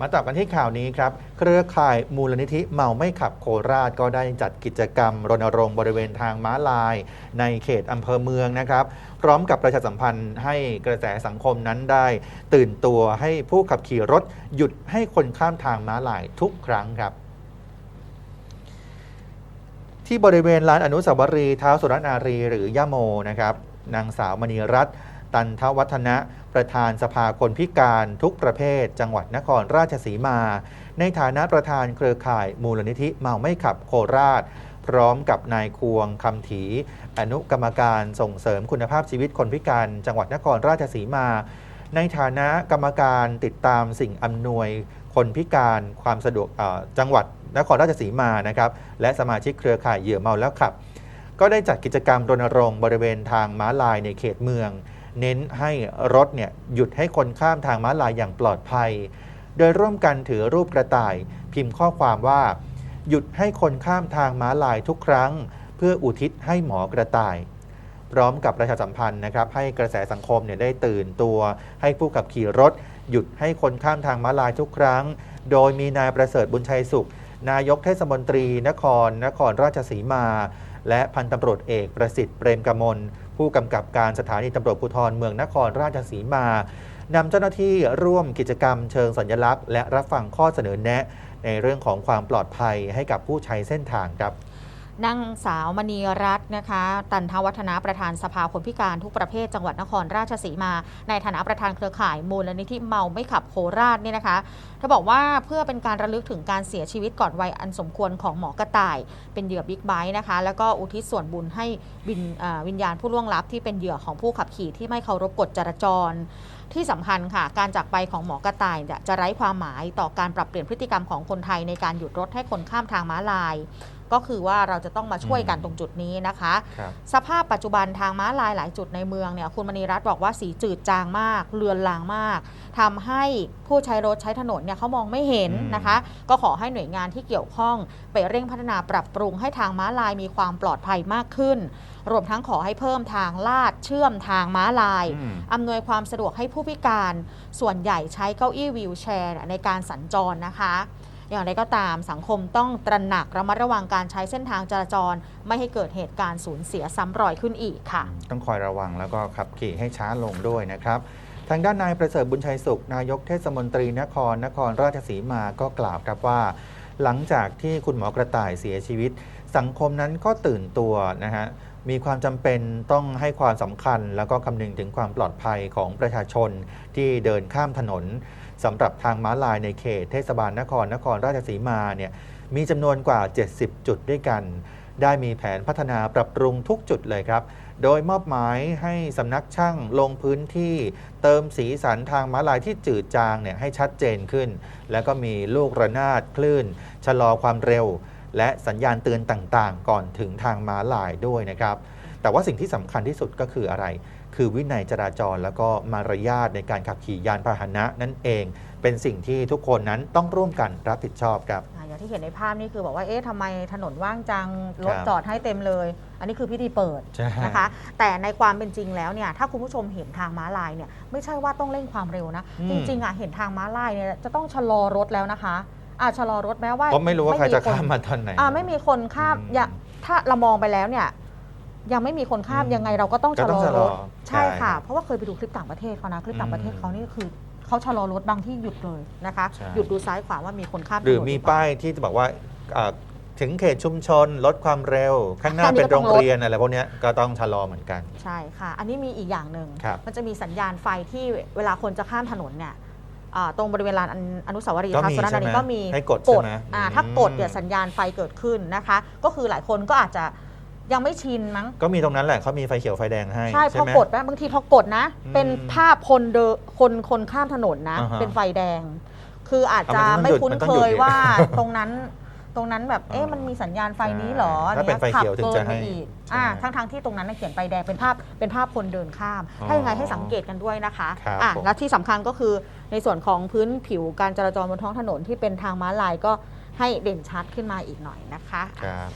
มาต่อกันที่ข่าวนี้ครับ เครือข่ายมูลนิธิเมาไม่ขับโคราชก็ได้จัดกิจกรรม รณรงค์บริเวณทางม้าลาย ในเขตอำเภอเมืองนะครับ พร้อมกับประชาสัมพันธ์ให้กระแสสังคมนั้นได้ ตื่นตัวให้ผู้ขับขี่รถ หยุดให้คนข้ามทางม้าลายทุกครั้งครับที่บริเวณลานอนุสาวรีย์ท้าวสุรนารีหรือย่าโมนะครับนางสาวมณีรัตน์ตันทวัฒนะ ประธานสภาคนพิการทุกประเภท จังหวัดนครราชสีมา ในฐานะประธานเครือข่ายมูลนิธิเมาไม่ขับโคราช พร้อมกับนายควงคำถี อนุกรรมการส่งเสริมคุณภาพชีวิตคนพิการ จังหวัดนครราชสีมา ในฐานะกรรมการติดตามสิ่งอำนวยคนพิการความสะดวกจังหวัดนครราชสีมานะครับและสมาชิกเครือข่ายเหยื่อเมาแล้วขับ ก็ได้จัดกิจกรรมรณรงค์บริเวณทางม้าลายในเขตเมือง เน้นให้รถเนี่ยหยุดให้คนข้ามทางม้าลายอย่างปลอดภัย โดยร่วมกันถือรูปกระต่าย พิมพ์ข้อความว่า หยุดให้คนข้ามทางม้าลายทุกครั้ง เพื่ออุทิศให้หมอกระต่าย พร้อมกับประชาสัมพันธ์นะครับ ให้กระแสสังคมเนี่ยได้ตื่นตัว ให้ผู้ขับขี่รถ หยุดให้คนข้ามทางม้าลายทุกครั้ง โดยมีนายประเสริฐบุญชัยสุข นายกเทศมนตรี นคร นครราชสีมา และพันตำรวจเอกประสิทธิ์เปรมกมล ผู้กำกับการสถานีตำรวจภูธรเมืองนครราชสีมานำเจ้าหน้าที่ร่วมกิจกรรมเชิงสัญลักษณ์ และรับฟังข้อเสนอแนะ ในเรื่องของความปลอดภัยให้กับผู้ใช้เส้นทางครับ นางสาวมณีรัตน์นะคะ ตันทวัฒนาประธานสภาคนพิการทุกประเภทจังหวัดนครราชสีมา ในฐานะประธานเครือข่ายมูลนิธิเมาไม่ขับโคราชเนี่ยนะคะเธอบอกว่าเพื่อเป็นการระลึกถึงการเสียชีวิตก่อนวัยอันสมควรของหมอกระต่าย เป็นเหยื่อบิ๊กไบค์นะคะ แล้วก็อุทิศส่วนบุญให้วิญวญญาณผู้ล่วงลับที่เป็นเหยื่อของผู้ขับขี่ที่ไม่เคารพกฎจราจรที่สำคัญค่ะ การจากไปของหมอกระต่ายเนี่ยจะไร้ความหมายต่อการปรับเปลี่ยนพฤติกรรมของคนไทยในการหยุดรถให้คนข้ามทางม้าลาย ก็คือว่าเราจะต้องมาช่วยกันตรงจุดนี้นะคะครับสภาพปัจจุบันทางม้าลายหลายจุดในเมืองเนี่ยคุณมณีรัตน์บอกว่าสีจืดจางมาก เลือนลางมากทำให้ผู้ใช้รถใช้ถนนเนี่ยเขามองไม่เห็นอืมนะคะ ก็ขอให้หน่วยงานที่เกี่ยวข้องไปเร่งพัฒนาปรับปรุงให้ทางม้าลายมีความปลอดภัยมากขึ้น รวมทั้งขอให้เพิ่มทางลาดเชื่อมทางม้าลายอืมอำนวยความสะดวกให้ผู้พิการ ส่วนใหญ่ใช้เก้าอี้วีลแชร์เนี่ยในการสัญจรนะคะ อย่างไรก็ตามสังคมต้องตระหนักระมัดระวังการใช้เส้นทางจราจร ไม่ให้เกิดเหตุการณ์สูญเสียซ้ำรอยขึ้นอีกค่ะ ต้องคอยระวังแล้วก็ขับขี่ให้ช้าลงด้วยนะครับทางด้านนายประเสริฐบุญชัยสุข นายกเทศมนตรีนครนครราชสีมาก็กล่าวครับว่า หลังจากที่คุณหมอกระต่ายเสียชีวิต สังคมนั้นก็ตื่นตัวนะฮะ มีความจำเป็นต้องให้ความสำคัญ แล้วก็คำนึงถึงความปลอดภัยของประชาชนที่เดินข้ามถนนสำหรับทางม้าลายในเขตเทศบาลนครนครราชสีมาเนี่ยมีจำนวนกว่า 70 จุดด้วยกัน ได้มีแผนพัฒนาปรับปรุงทุกจุดเลยครับ โดยมอบหมายให้สำนักช่างลงพื้นที่ เติมสีสันทางม้าลายที่จืดจางเนี่ยให้ชัดเจนขึ้น แล้วก็มีลูกระนาดคลื่น ชะลอความเร็ว และสัญญาณเตือนต่างๆ ก่อนถึงทางม้าลายด้วยนะครับ แต่ว่าสิ่งที่สำคัญที่สุดก็คืออะไร คือวินัยจราจรแล้วก็มารยาทในการขับขี่ยานพาหนะนั่นเอง เป็นสิ่งที่ทุกคนนั้นต้องร่วมกันรับผิดชอบครับอ่าอย่างที่เห็นในภาพนี่คือบอกว่าเอ๊ะทำไมถนนว่างจังรถครับจอดให้เต็มเลย อันนี้คือพิธีเปิดใช่นะคะ แต่ในความเป็นจริงแล้วเนี่ยถ้าคุณผู้ชมเห็นทางม้าลายเนี่ยไม่ใช่ว่าต้องเร่งความเร็วนะอืมจริงๆอะเห็นทางม้าลายเนี่ยจะต้องชะลอรถแล้วนะคะ อ่าชะลอรถแม้ว่าเพราะไม่รู้ว่าใครจะนข้ามมาตอนไหนอ่าไม่มีคนข้ามอืมอย่าถ้าเรามองไปแล้วเนี่ย ยังไม่มีคนข้ามอืมยังไงเราก็ต้องก็ชะต้ลองอชะลรอถใช่ใช่ค่ะ เพราะว่าเคยไปดูคลิปต่างประเทศเขานะคลิปต่างประเทศเขานี่คือเขาชะลอรถบางที่หยุดเลยนะคะใช่หยุดดูซ้ายขวาว่ามีคนข้ามหรือถนนมีเปล่ป้ายที่จะบอกว่าอ่าถึงเขตชุมชนลดความเร็ว ข้างหน้าอันนี้เป็นก็โรต้องงลดเรียนอะไรพวกเนี้ยก็ต้องชะลอเหมือนกัน ใช่ค่ะ อันนี้มีอีกอย่างหนึ่งครับมันจะมีสัญญาณไฟที่เวลาคนจะข้ามถนนเนี่ยอ่า ตรงบริเวณลานอนุสาวรีย์ก็ท้าวมีสุรนารีใช่ไหมก็มีให้กดใช่ไหมอ่าอืมถ้ากดเนี่ยสัญญาณไฟเกิดขึ้นนะคะ ก็คือหลายคนก็อาจจะยังไม่ชินมั้ง ก็มีตรงนั้นแหละเขามีไฟเขียวไฟแดงให้ ใช่พอไหมกดนะบางทีพอกดนะอืมเป็นภาพคนเดนคนคนข้ามถนนนะอ่าฮะเป็นไฟแดง คืออาจจะอะมันต้องไม่หยุดคุ้นมันต้อเคงหยุดยดิว่าตรงนั้น ตรงนั้นแบบเอ๊ะอ่ามัมันมีสัญญาณไฟนี้เหรอใช่ถ้าเป็นไฟเขียวถึงจะให้ขับเกินไปอีกใช่อ่าทั้งทางๆที่ตรงนั้นน่ะเขียนไฟแดงเป็นภาพเป็นภาพคนเดินข้ามอ๋อถ้ายังไงให้สังเกตกันด้วยนะคะครับอะผมและที่สำคัญก็คือในส่วนของพื้นผิวการจราจรบนท้องถนนที่เป็นทางม้าลายก็ให้เด่นชัดขึ้นมาอีกหน่อยนะคะครับ